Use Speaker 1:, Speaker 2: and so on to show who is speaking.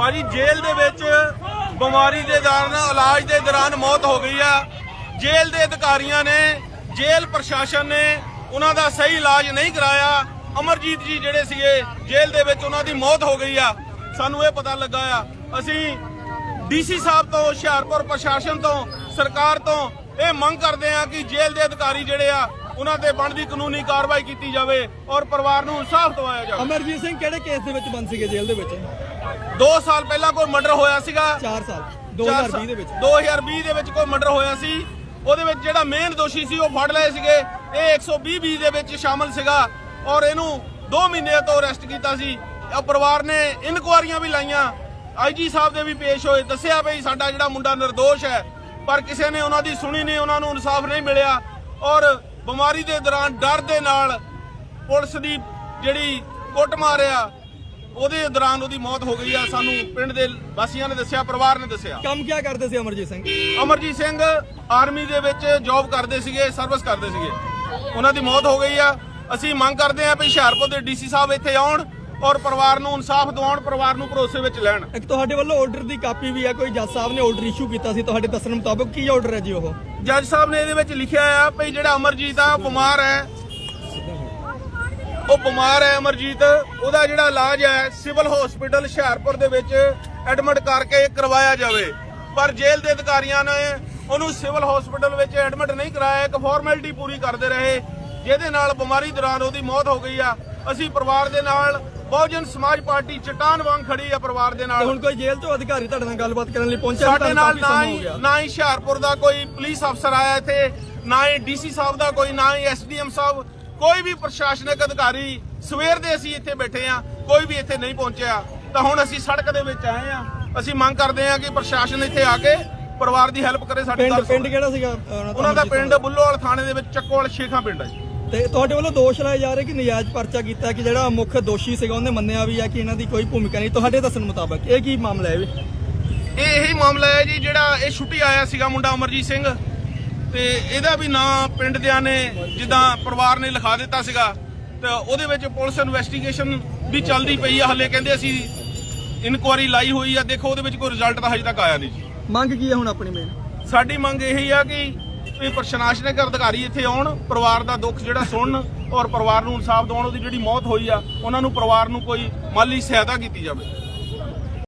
Speaker 1: ਭਾਜੀ ਜੇਲ੍ਹ ਦੇ ਵਿੱਚ ਬਿਮਾਰੀ ਦੇ ਦੌਰਾਨ ਇਲਾਜ ਦੇ ਦੌਰਾਨ ਮੌਤ ਹੋ ਗਈ ਆ। ਜੇਲ੍ਹ ਦੇ ਅਧਿਕਾਰੀਆਂ ਨੇ, ਜੇਲ੍ਹ ਪ੍ਰਸ਼ਾਸਨ ਨੇ ਉਹਨਾਂ ਦਾ ਸਹੀ ਇਲਾਜ ਨਹੀਂ ਕਰਾਇਆ। ਅਮਰਜੀਤ ਜੀ ਜਿਹੜੇ ਸੀਗੇ, ਜੇਲ੍ਹ ਦੇ ਵਿੱਚ ਉਹਨਾਂ ਦੀ ਮੌਤ ਹੋ ਗਈ ਆ। ਸਾਨੂੰ ਇਹ ਪਤਾ ਲੱਗਾ ਆ, ਅਸੀਂ ਡੀਸੀ ਸਾਹਿਬ ਤੋਂ, ਹੁਸ਼ਿਆਰਪੁਰ ਪ੍ਰਸ਼ਾਸਨ ਤੋਂ, ਸਰਕਾਰ ਤੋਂ ਇਹ ਮੰਗ ਕਰਦੇ ਆ ਕਿ ਜੇਲ੍ਹ ਦੇ ਅਧਿਕਾਰੀ ਜਿਹੜੇ ਆ ਉਹਨਾਂ ਤੇ ਬਣਦੀ ਕਾਨੂੰਨੀ ਕਾਰਵਾਈ ਕੀਤੀ ਜਾਵੇ ਔਰ ਪਰਿਵਾਰ ਨੂੰ ਇਨਸਾਫ ਦਿਵਾਇਆ ਜਾਵੇ।
Speaker 2: ਅਮਰਜੀਤ ਸਿੰਘ ਕਿਹੜੇ ਕੇਸ ਦੇ ਵਿੱਚ ਬੰਦ ਸੀਗੇ ਜੇਲ੍ਹ ਦੇ ਵਿੱਚ?
Speaker 1: 2 ਸਾਲ ਪਹਿਲਾਂ ਕੋਈ ਮਰਡਰ ਹੋਇਆ ਸੀਗਾ।
Speaker 2: 4 ਸਾਲ।
Speaker 1: ਚਾਰ
Speaker 2: 2020 ਦੇ ਵਿੱਚ।
Speaker 1: 2020 ਦੇ ਵਿੱਚ ਕੋਈ ਮਰਡਰ ਹੋਇਆ ਸੀ। ਉਹਦੇ ਵਿੱਚ ਜਿਹੜਾ ਮੇਨ ਦੋਸ਼ੀ ਸੀ ਉਹ ਫੜ ਲਏ ਸੀਗੇ। ਇਹ 120 ਬੀ ਦੇ ਵਿੱਚ ਸ਼ਾਮਲ ਸੀਗਾ ਔਰ ਇਹਨੂੰ 2 ਮਹੀਨੇ ਤੋਂ ਅਰੈਸਟ ਕੀਤਾ ਸੀ। ਇਹ ਪਰਿਵਾਰ ਨੇ ਇਨਕੁਆਰੀਆਂ ਵੀ ਲਾਈਆਂ। ਆਈਜੀ ਸਾਹਿਬ ਦੇ ਵੀ ਪੇਸ਼ ਹੋਏ। ਦੱਸਿਆ ਬਈ ਸਾਡਾ ਜਿਹੜਾ ਮੁੰਡਾ ਨਿਰਦੋਸ਼ ਹੈ ਪਰ ਕਿਸੇ ਨੇ ਉਹਨਾਂ ਦੀ ਸੁਣੀ ਨਹੀਂ ਉਹਨਾਂ ਨੂੰ ਇਨਸਾਫ ਨਹੀਂ ਮਿਲਿਆ। ਔਰ ਬਿਮਾਰੀ ਦੇ ਦੌਰਾਨ ਡਰ ਦੇ ਨਾਲ ਪੁਲਿਸ ਦੀ ਜਿਹੜੀ ਕੁੱਟ ਮਾਰਿਆ ਉਹਦੇ ਦੌਰਾਨ ਉਹਦੀ ਮੌਤ ਹੋ ਗਈ ਆ। ਸਾਨੂੰ ਪਿੰਡ ਦੇ ਵਾਸੀਆਂ ਨੇ ਦੱਸਿਆ ਪਰਿਵਾਰ ਨੇ ਦੱਸਿਆ।
Speaker 2: ਕੰਮ ਕੀ ਕਰਦੇ ਸੀ ਅਮਰਜੀਤ ਸਿੰਘ?
Speaker 1: ਅਮਰਜੀਤ ਸਿੰਘ ਆਰਮੀ ਦੇ ਵਿੱਚ ਜੌਬ ਕਰਦੇ ਸੀਗੇ ਸਰਵਿਸ ਕਰਦੇ ਸੀਗੇ। ਉਹਨਾਂ ਦੀ ਮੌਤ ਹੋ ਗਈ ਆ। ਅਸੀਂ ਮੰਗ ਕਰਦੇ ਆ ਵੀ ਹੁਸ਼ਿਆਰਪੁਰ ਦੇ ਡੀਸੀ ਸਾਹਿਬ ਇੱਥੇ ਆਉਣ। ਔਰ ਪਰਿਵਾਰ ਨੂੰ ਇਨਸਾਫ ਦਿਵਾਉਣ ਪਰਿਵਾਰ ਨੂੰ ਭਰੋਸੇ ਵਿੱਚ ਲੈਣ।
Speaker 2: ਇੱਕ ਤੁਹਾਡੇ ਵੱਲੋਂ ਆਰਡਰ ਦੀ ਕਾਪੀ ਵੀ ਹੈ ਕੋਈ ਜੱਜ ਸਾਹਿਬ ਨੇ ਆਰਡਰ ਇਸ਼ੂ ਕੀਤਾ ਸੀ ਤੁਹਾਡੇ ਦੱਸਣ ਮੁਤਾਬਕ ਕੀ ਆਰਡਰ ਹੈ ਜੀ ਉਹ?
Speaker 1: ਜੱਜ ਸਾਹਿਬ ਨੇ ਇਹਦੇ ਵਿੱਚ ਲਿਖਿਆ ਆ ਵੀ ਜਿਹੜਾ ਅਮਰਜੀਤ ਆ ਬਿਮਾਰ ਹੈ। ਉਹ ਬਿਮਾਰ ਹੈ ਅਮਰਜੀਤ। ਉਹਦਾ ਜਿਹੜਾ ਇਲਾਜ ਹੈ ਸਿਵਲ ਹਸਪੀਟਲ ਹੁਸ਼ਿਆਰਪੁਰ ਦੇ ਵਿੱਚ ਐਡਮਿਟ ਕਰਕੇ ਕਰਵਾਇਆ ਜਾਵੇ। ਪਰ ਜੇਲ੍ਹ ਦੇ ਅਧਿਕਾਰੀਆਂ ਨੇ ਉਹਨੂੰ ਸਿਵਲ ਹਸਪੀਟਲ ਵਿੱਚ ਐਡਮਿਟ ਨਹੀਂ ਕਰਾਇਆ ਇੱਕ ਫਾਰਮੈਲਿਟੀ ਪੂਰੀ ਕਰਦੇ ਰਹੇ। ਜਿਹਦੇ ਨਾਲ ਬਿਮਾਰੀ ਦੌਰਾਨ ਉਹਦੀ ਮੌਤ ਹੋ ਗਈ ਆ। ਅਸੀਂ ਪਰਿਵਾਰ ਦੇ ਨਾਲ ਬਹੁਜਨ ਸਮਾਜ ਪਾਰਟੀ ਚਟਾਨ ਵਾਂਗ ਖੜੀ ਆ ਪਰਿਵਾਰ ਦੇ ਨਾਲ
Speaker 2: ਹੁਣ ਕੋਈ ਜੇਲ੍ਹ ਤੋਂ ਅਧਿਕਾਰੀ ਤੁਹਾਡੇ ਨਾਲ ਗੱਲਬਾਤ ਕਰਨ ਲਈ ਪਹੁੰਚਿਆ?
Speaker 1: ਸਾਡੇ ਨਾਲ ਨਾ
Speaker 2: ਹੋ।
Speaker 1: ਨਾ ਹੀ ਹੁਸ਼ਿਆਰਪੁਰ ਦਾ ਕੋਈ ਪੁਲਿਸ ਅਫਸਰ ਆਇਆ ਇੱਥੇ ਨਾ ਹੀ ਡੀਸੀ ਸਾਹਿਬ ਦਾ ਕੋਈ ਨਾ ਹੀ ਐਸਡੀਐਮ ਸਾਹਿਬ ਕੋਈ ਵੀ ਪ੍ਰਸ਼ਾਸਨਿਕ ਅਧਿਕਾਰੀ ਸਵੇਰ ਦੇ ਅਸੀਂ ਇੱਥੇ ਬੈਠੇ ਆ ਕੋਈ ਵੀ ਇੱਥੇ ਨਹੀਂ ਪਹੁੰਚਿਆ ਤਾਂ ਹੁਣ ਅਸੀਂ ਸੜਕ ਦੇ ਵਿੱਚ ਆਏ ਆ ਅਸੀਂ ਮੰਗ ਕਰਦੇ ਆ ਕਿ ਪ੍ਰਸ਼ਾਸਨ ਇੱਥੇ ਆ ਕੇ ਪਰਿਵਾਰ ਦੀ ਹੈਲਪ ਕਰੇ ਸਾਡੀ
Speaker 2: ਪਿੰਡ
Speaker 1: ਗੱਲ
Speaker 2: ਪਿੰਡ। ਕਿਹੜਾ ਸੀਗਾ
Speaker 1: ਉਹਨਾਂ ਦਾ ਪਿੰਡ ਬੁੱਲੋਵਾਲ ਥਾਣੇ ਦੇ ਵਿੱਚ ਚੱਕੋਵਾਲ ਸ਼ੇਖਾਂ ਪਿੰਡ ਹੈ
Speaker 2: ਤੇ ਤੁਹਾਡੇ ਵੱਲੋਂ ਦੋਸ਼ ਲਾਏ ਜਾ ਰਹੇ ਕਿ ਨਜਾਇਜ਼ ਪਰਚਾ ਕੀਤਾ ਕਿ ਜਿਹੜਾ ਮੁੱਖ ਦੋਸ਼ੀ ਸੀਗਾ ਉਹਨੇ ਮੰਨਿਆ ਵੀ ਹੈ ਕਿ ਇਹਨਾਂ ਦੀ ਕੋਈ ਭੂਮਿਕਾ ਨਹੀਂ। ਤੁਹਾਡੇ ਦੱਸਣ ਮੁਤਾਬਕ ਇਹ ਕੀ ਮਾਮਲਾ ਹੈ ਵੀ?
Speaker 1: ਇਹ ਇਹੀ ਮਾਮਲਾ ਹੈ ਜੀ ਜਿਹੜਾ ਇਹ ਛੁੱਟੀ ਆਇਆ ਸੀਗਾ ਮੁੰਡਾ ਅਮਰਜੀਤ ਸਿੰਘ। ਤੇ ਇਹਦਾ ਵੀ ਨਾਂ ਪਿੰਡ ਦਿਆਂ ਨੇ ਜਿੱਦਾਂ ਪਰਿਵਾਰ ਨੇ ਲਿਖਾ ਦਿੱਤਾ ਸੀਗਾ। ਤੇ ਉਹਦੇ ਵਿੱਚ ਪੁਲਿਸ ਇਨਵੈਸਟੀਗੇਸ਼ਨ ਵੀ ਚੱਲਦੀ ਪਈ ਆ। ਹੱਲੇ ਕਹਿੰਦੇ ਅਸੀਂ ਇਨਕੁਆਰੀ ਲਾਈ ਹੋਈ ਆ। ਦੇਖੋ ਉਹਦੇ ਵਿੱਚ ਕੋਈ ਰਿਜ਼ਲਟ ਤਾਂ ਹਜੇ ਤੱਕ ਆਇਆ ਨਹੀਂ ਜੀ।
Speaker 2: ਮੰਗ ਕੀ ਹੈ ਹੁਣ ਆਪਣੀ ਮੇਨ
Speaker 1: ਸਾਡੀ ਮੰਗ ਇਹੀ ਆ ਕਿ ਵੀ ਪ੍ਰਸ਼ਾਸਨਿਕ ਅਧਿਕਾਰੀ ਇੱਥੇ ਆਉਣ, ਪਰਿਵਾਰ ਦਾ ਦੁੱਖ ਜਿਹੜਾ ਸੁਣਨ ਔਰ ਪਰਿਵਾਰ ਨੂੰ ਇਨਸਾਫ ਦਿਵਾਉਣ ਉਹਦੀ ਜਿਹੜੀ ਮੌਤ ਹੋਈ ਆ, ਉਹਨਾਂ ਨੂੰ ਪਰਿਵਾਰ ਨੂੰ ਕੋਈ ਮਾਲੀ ਸਹਾਇਤਾ ਕੀਤੀ ਜਾਵੇ।